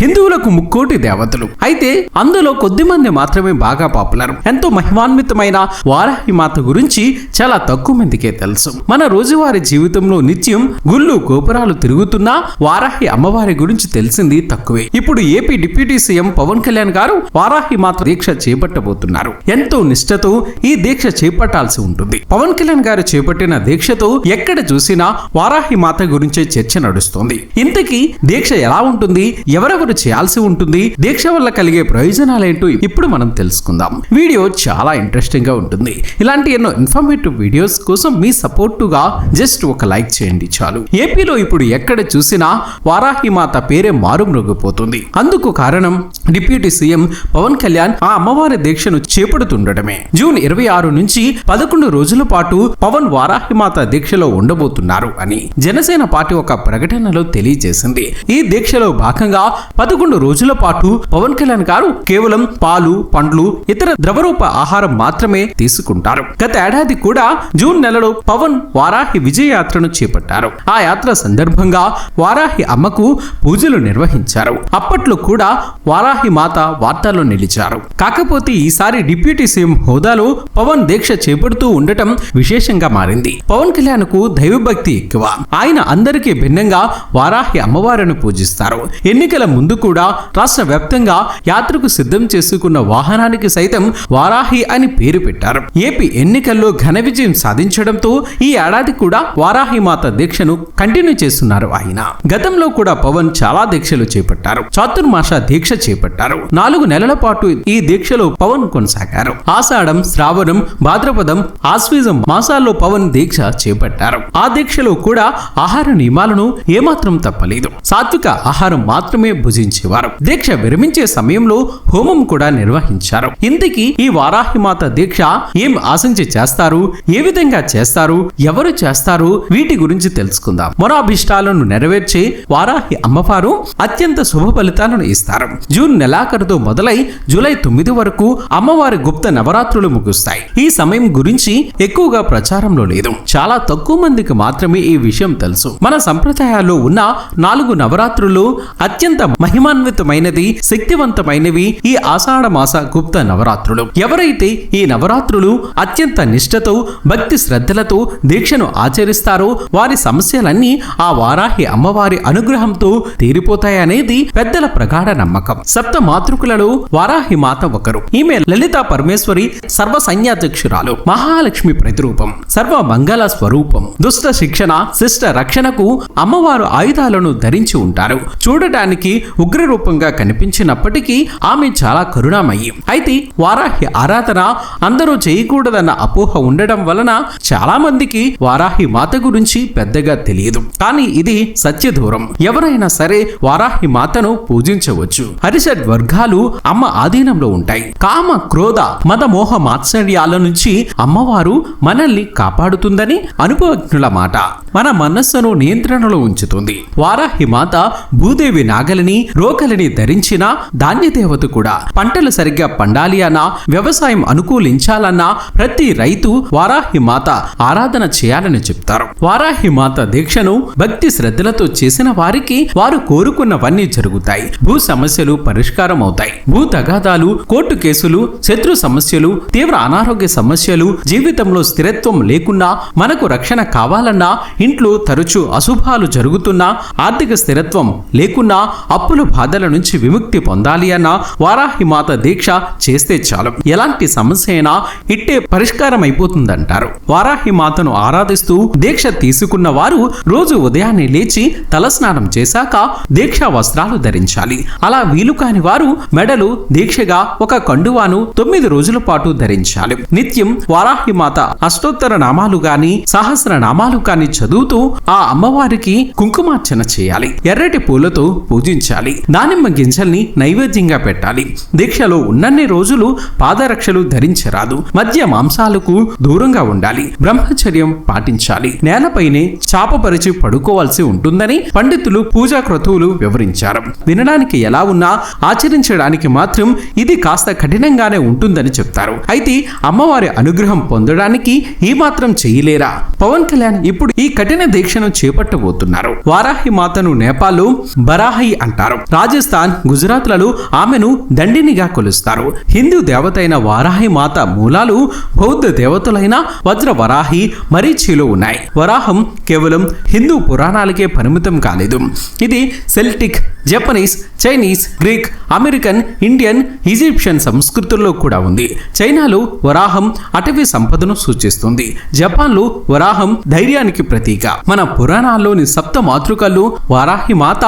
హిందువులకు ముక్కోటి దేవతలు. అయితే అందులో కొద్ది మంది మాత్రమే బాగా పాపులర్. ఎంతో మహిమాన్వితమైన వారాహి మాత గురించి చాలా తక్కువ మందికే తెలుసు. మన రోజువారీ జీవితంలో నిత్యం గుళ్ళు గోపురాలు తిరుగుతున్నా వారాహి అమ్మవారి గురించి తెలిసింది తక్కువే. ఇప్పుడు AP deputy CM Pawan Kalyan గారు వారాహి మాత దీక్ష చేపట్టబోతున్నారు. ఎంతో నిష్ఠతో ఈ దీక్ష చేపట్టాల్సి ఉంటుంది. పవన్ కళ్యాణ్ గారు చేపట్టిన దీక్షతో ఎక్కడ చూసినా వారాహి మాత గురించే చర్చ నడుస్తోంది. ఇంతకీ దీక్ష ఎలా ఉంటుంది? ఎవరెవరు చేయాల్సి ఉంటుంది. దీక్ష వల్ల కలిగే ప్రయోజనాలేంటో ఇప్పుడు మనం తెలుసుకుందాం. వీడియో చాలా ఇంట్రెస్టింగ్గా ఉంటుంది. ఇలాంటి ఎన్నో ఇన్ఫర్మేటివ్ వీడియోస్ కోసం మీ సపోర్టుగా జస్ట్ ఒక లైక్ చేయండి చాలు. ఏపీలో ఇప్పుడు ఎక్కడ చూసినా వారాహి మాత పేరే మారుమ్రోగిపోతుంది. అందుకు కారణం డిప్యూటీ సీఎం పవన్ కళ్యాణ్ ఆ అమ్మవారి దీక్షను చేపడుతుండటమే. జూన్ ఇరవై ఆరు నుంచి పదకొండు రోజుల పాటు పవన్ వారాహి మాత దీక్షలో ఉండబోతున్నారు అని జనసేన పార్టీ ఒక ప్రకటనలో తెలియజేసింది. ఈ దీక్షలో భాగంగా పదకొండు రోజుల పాటు పవన్ కళ్యాణ్ గారు కేవలం పాలు పండ్లు ఇతర ద్రవరూప ఆహారం మాత్రమే తీసుకుంటారు. గత ఏడాది కూడా జూన్ నెలలో పవన్ వారాహి విజయ యాత్రను చేపట్టారు. ఆ యాత్ర సందర్భంగా వారాహి అమ్మకు పూజలు నిర్వహించారు. అప్పట్లో కూడా వారాహి మాత వార్తల్లో నిలిచారు. కాకపోతే ఈసారి డిప్యూటీ సీఎం హోదాలో పవన్ దీక్ష చేపడుతూ ఉండటం విశేషంగా మారింది. పవన్ కళ్యాణ్కు దైవభక్తి ఎక్కువ. ఆయన అందరికీ భిన్నంగా వారాహి అమ్మవారిని పూజిస్తారు. ఎన్నికల ముందు కూడా రాష్ట్ర వ్యాప్తంగా యాత్రకు సిద్ధం చేసుకున్న వాహనానికి సైతం వారాహి అని పేరు పెట్టారు. ఏపీ ఎన్నికల్లో ఘన విజయం సాధించడంతో ఈ ఏడాది కూడా వారాహి మాత దీక్షను కంటిన్యూ చేస్తున్నారు ఆయన. గతంలో కూడా పవన్ చాలా దీక్షలు చేపట్టారు. చాతుర్మాష దీక్ష చేపట్టారు. నాలుగు నెలల పాటు ఈ దీక్షలో పవన్ కొనసాగారు. ఆషాఢం శ్రావణం భాద్రపదం ఆశ్వీజం మాసాల్లో పవన్ దీక్ష చేపట్టారు. ఆ దీక్షలో కూడా ఆహార నియమాలను ఏమాత్రం తప్పలేదు. సాత్విక ఆహారం మాత్రమే భుజించేవారు. దీక్ష విరమించే సమయంలో హోమం కూడా నిర్వహించారు. ఇంతకీ ఈ వారాహిమాత దీక్ష ఏం ఆశించి చేస్తారు? ఏ విధంగా చేస్తారు? ఎవరు చేస్తారు? వీటి గురించి తెలుసుకుందాం. మన నెరవేర్చి నెరవేర్చే వారాహి అమ్మవారు అత్యంత శుభ ఫలితాలను ఇస్తారు. జూన్ నెలాఖరుతో మొదలై జూలై తొమ్మిది వరకు అమ్మవారి గుప్త నవరాత్రులు ముగుస్తాయి. ఈ సమయం గురించి ఎక్కువగా ప్రచారంలో లేదు. చాలా తక్కువ మందికి మాత్రమే ఈ విషయం తెలుసు. మన సంప్రదాయాల్లో ఉన్న నాలుగు నవరాత్రులు అత్యంత మహిమాన్వితమైనది శక్తివంతమైనవి ఈ ఆషాఢ మాస గుప్త నవరాత్రులు. ఎవరైతే ఈ నవరాత్రులు అత్యంత నిష్ఠతో భక్తి శ్రద్ధలతో దీక్షను ఆచరిస్తారో వారి సమస్యలన్నీ ఆ వారాహి అమ్మవారి అనుగ్రహంతో తీరిపోతాయనేది పెద్దల ప్రగాఢ నమ్మకం. సప్త మాతృకులలో వారాహి మాత ఒకరు. ఈమె లలిత పరమేశ్వరి సర్వ సైన్యాధ్యక్షురాలు మహాలక్ష్మి ప్రతిరూపం. సర్వ మంగళ స్వరూపం. దుష్ట శిక్షణ శిష్ట రక్షణకు అమ్మవారు ఆయుధాలను ధరించి ఉంటారు. చూడటానికి ఉగ్ర రూపంగా కనిపించినప్పటికీ ఆమె చాలా కరుణామయ్యి అయితే వారాహి ఆరాధన అందరూ చేయకూడదన్న అపోహ ఉండడం వలన చాలా మందికి వారాహి మాత గురించి పెద్దగా తెలియదు. కానీ ఇది సత్య దూరం ఎవరైనా సరే వారాహి మాతను పూజించవచ్చు. హరిషడ్ వర్గాలు అమ్మ ఆధీనంలో ఉంటాయి. కామ క్రోధ మద మోహ మాత్సర్యాల నుంచి అమ్మవారు మనల్ని కాపాడుతుందని అనుభవజ్ఞుల మాట. మన మనస్సును నియంత్రణలో ఉంచుతుంది. వారాహి మాత భూదేవి నాగలిని రోకలిని ధరించిన ధాన్యదేవత కూడా. పంటలు సరిగ్గా పండాలి అన్నా వ్యవసాయం అనుకూలించాలన్నా ప్రతి రైతు వారాహి మాత ఆరాధన చేయాలని చెప్తారు. వారాహి మాత దీక్షను భక్తి శ్రద్ధలతో చేసిన వారికి వారు కోరుకున్నవన్నీ జరుగుతాయి. భూ సమస్యలు పరిష్కారం అవుతాయి భూ తగాదాలు కోర్టు కేసులు శత్రు సమస్యలు తీవ్ర అనారోగ్య సమస్యలు జీవితంలో స్థిరత్వం లేకున్నా మనకు రక్షణ కావాలన్నా ఇంట్లో తరచూ అశుభాలు జరుగుతున్నా ఆర్థిక స్థిరత్వం లేకున్నా అప్పుల బాధల నుంచి విముక్తి పొందాలి అన్న వారాహి మాత దీక్ష చేస్తే చాలు. ఎలాంటి సమస్య అయినా ఇట్టే పరిష్కారం అయిపోతుందంటారు వారాహి మాతను ఆరాధిస్తూ దీక్ష తీసుకున్న వారు రోజు ఉదయాన్నే లేచి తలస్నానం చేశాక దీక్షా వస్త్రాలు ధరించాలి. అలా వీలు కాని వారు మెడలు దీక్షగా ఒక కండువాను తొమ్మిది రోజుల పాటు ధరించాలి. నిత్యం వారాహిమాత అష్టోత్తర నామాలు గాని సహస్ర నామాలు గాని చదువుతూ ఆ అమ్మవారికి కుంకుమార్చన చేయాలి. ఎర్రటి పూలతో పూజించాలి. దానిమ్మ గింజల్ని నైవేద్యంగా పెట్టాలి. దీక్షలో ఉన్నన్ని రోజులు పాదరక్షలు ధరించరాదు. మధ్య మాంసాలకు దూరంగా ఉండాలి. బ్రహ్మచర్యం పాటించాలి. నేలపైనే చాపపరిచి పడుకోవాల్సి ఉంటుందని పండితులు పూజా క్రతువులు వివరించారు. వినడానికి ఎలా ఉన్నా ఆచరించడానికి మాత్రం ఇది కాస్త కఠినంగానే ఉంటుందని చెప్తారు. అయితే అమ్మవారి అనుగ్రహం పొందడానికి ఈ మాత్రం చేయలేరా? పవన్ కళ్యాణ్ ఇప్పుడు ఈ కఠిన దీక్షను చేపట్టబోతున్నారు. వారాహి మాతను నేపాల్లో బరాహి అంటారు. రాజస్థాన్ గుజరాత్లలో ఆమెను దండినిగా కొలుస్తారు. హిందూ దేవత అయిన వారాహి మాత మూలాలు బౌద్ధ దేవతలైన వజ్ర వరాహి మరీచిలో ఉన్నాయి. వరాహం కేవలం హిందూ పురాణాలకే పరిమితం కాలేదు. ఇది Celtic Japanese Chinese Greek American Indian Egyptian సంస్కృతుల్లో కూడా ఉంది. చైనాలో వరాహం అటవీ సంపదను సూచిస్తుంది. జపాన్లో వరాహం ధైర్యానికి ప్రతీక. మన పురాణాల్లోని సప్త మాతృకలు వారాహి మాత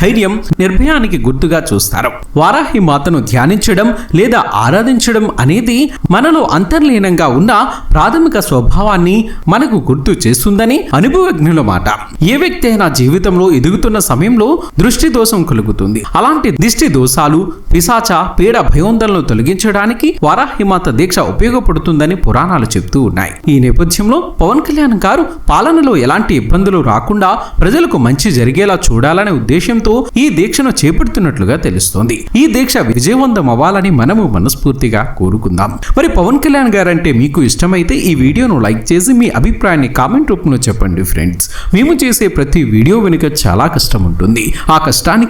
ధైర్యం నిర్భయానికి గుర్తుగా చూస్తారు. వారాహి మాతను ధ్యానించడం లేదా ఆరాధించడం అనేది మనలో అంతర్లీనంగా ఉన్న ప్రాథమిక స్వభావాన్ని మనకు గుర్తు చేస్తుందని అనుభవజ్ఞుల మాట. ఏ వ్యక్తి అయినా జీవితంలో ఎదుగుతున్న సమయంలో దృష్టి దోషం కలుగుతుంది. అలాంటి దిష్టి దోషాలు పిశాచ పీడ భయోందనలు తొలగించడానికి వరాహిమాత దీక్ష ఉపయోగపడుతుందని పురాణాలు చెబుతూ ఉన్నాయి. ఈ నేపథ్యంలో పవన్ కళ్యాణ్ గారు పాలనలో ఎలాంటి ఇబ్బందులు రాకుండా ప్రజలకు మంచి జరిగేలా చూడాలనే ఉద్దేశంతో ఈ దీక్షను చేపడుతున్నట్లుగా తెలుస్తోంది. ఈ దీక్ష విజయవంతం అవ్వాలని మనము మనస్ఫూర్తిగా కోరుకుందాం. మరి పవన్ కళ్యాణ్ గారు అంటే మీకు ఇష్టమైతే ఈ వీడియోను లైక్ చేసి మీ అభిప్రాయాన్ని కామెంట్ రూపంలో చెప్పండి ఫ్రెండ్స్. మేము చేసే ప్రతి వీడియో వెనుక చాలా కష్టం ఉంటుంది. ఆ కష్టానికి